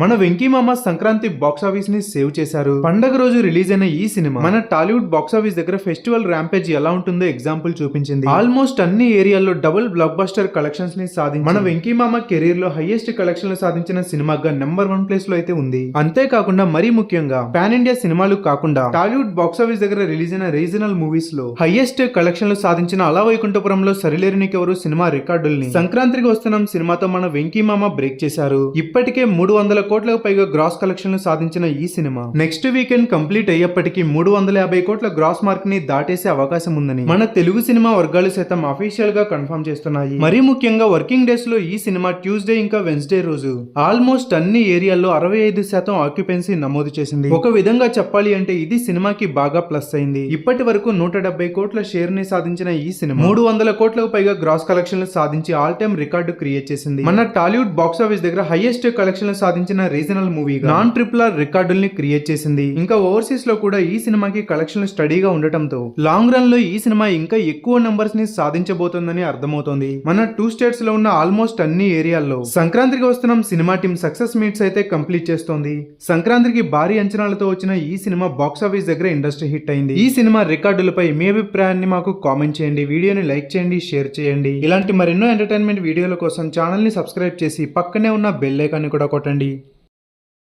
మన వెంకీ మామ సంక్రాంతి బాక్స్ ఆఫీస్ని సేవ్ చేశారు. పండగ రోజు రిలీజ్ అయిన ఈ సినిమా మన టాలీవుడ్ బాక్స్ ఆఫీస్ దగ్గర ఫెస్టివల్ ర్యాంపేజ్ ఎలా ఉంటుందో ఎగ్జాంపుల్ చూపించింది. ఆల్మోస్ట్ అన్ని ఏరియాల్లో డబుల్ బ్లాక్ బస్టర్ కలెక్షన్స్ని సాధించి మన వెంకీ మామ కెరీర్లో హైయెస్ట్ కలెక్షన్లు సాధించిన సినిమాగా నెంబర్ వన్ ప్లేస్లో అయితే ఉంది. అంతేకాకుండా మరీ ముఖ్యంగా పాన్ ఇండియా సినిమాలు కాకుండా టాలీవుడ్ బాక్స్ ఆఫీస్ దగ్గర రిలీజ్ అయిన రీజనల్ మూవీస్లో హైయెస్ట్ కలెక్షన్లు సాధించిన అలా వైకుంఠపురంలో సరిలేరు నీకెవరు సినిమా రికార్డుల్ని సంక్రాంతికి వస్తున్నాం సినిమాతో మన వెంకీ మామ బ్రేక్ చేశారు. ఇప్పటికే మూడు వందల కోట్లకు పైగా గ్రాస్ కలెక్షన్లు సాధించిన ఈ సినిమా. నెక్స్ట్ వీకెండ్ కంప్లీట్ అయ్యేప్పటికీ మూడు వందల యాభై కోట్ల గ్రాస్ మార్క్ని దాటేసే అవకాశం ఉందని మన తెలుగు సినిమా వర్గాలు సైతం అఫీషియల్గా కన్ఫర్మ్ చేస్తున్నాయి. మరీ ముఖ్యంగా వర్కింగ్ డేస్లో ఈ సినిమా ట్యూస్డే ఇంకా వెన్స్డే రోజు. ఆల్మోస్ట్ అన్ని ఏరియాల్లో అరవై ఐదు శాతం ఆక్యుపెన్సీ నమోదు చేసింది. ఒక విధంగా చెప్పాలి అంటే ఇది సినిమాకి బాగా ప్లస్ అయింది. ఇప్పటి వరకు నూట డెబ్బై కోట్ల షేర్ని సాధించిన ఈ సినిమా మూడు వందల కోట్లకు పైగా గ్రాస్ కలెక్షన్లు సాధించి ఆల్ టైమ్ రికార్డు క్రియేట్ చేసింది. మన టాలీవుడ్ బాక్స్ ఆఫీస్ దగ్గర హైయెస్ట్ కలెక్షన్లు సాధించిన regional movie non triple R రికార్డుల్ని create చేసింది. ఇంకా ఓవర్సీస్లో కూడా ఈ సినిమాకి కలెక్షన్లు స్టడీగా ఉండటంతో లాంగ్ రన్లో ఈ సినిమా ఇంకా ఎక్కువ నంబర్స్ని సాధించబోతోందని అర్థమవుతోంది. మన టూ స్టేట్స్లో ఉన్న ఆల్మోస్ట్ అన్ని ఏరియాల్లో సంక్రాంతికి వస్తున్న సినిమా టీం సక్సెస్ మీట్స్ అయితే కంప్లీట్ చేస్తోంది. సంక్రాంతికి భారీ అంచనాలతో వచ్చిన ఈ సినిమా బాక్స్ ఆఫీస్ దగ్గర ఇండస్ట్రీ హిట్ అయింది. ఈ సినిమా రికార్డులపై మీ అభిప్రాయాన్ని మాకు కామెంట్ చేయండి. వీడియోని లైక్ చేయండి షేర్ చేయండి. ఇలాంటి మరెన్నో ఎంటర్టైన్మెంట్ వీడియోల కోసం ఛానల్ని సబ్స్క్రైబ్ చేసి పక్కనే ఉన్న బెల్ ఐకాన్ని కూడా కొట్టండి.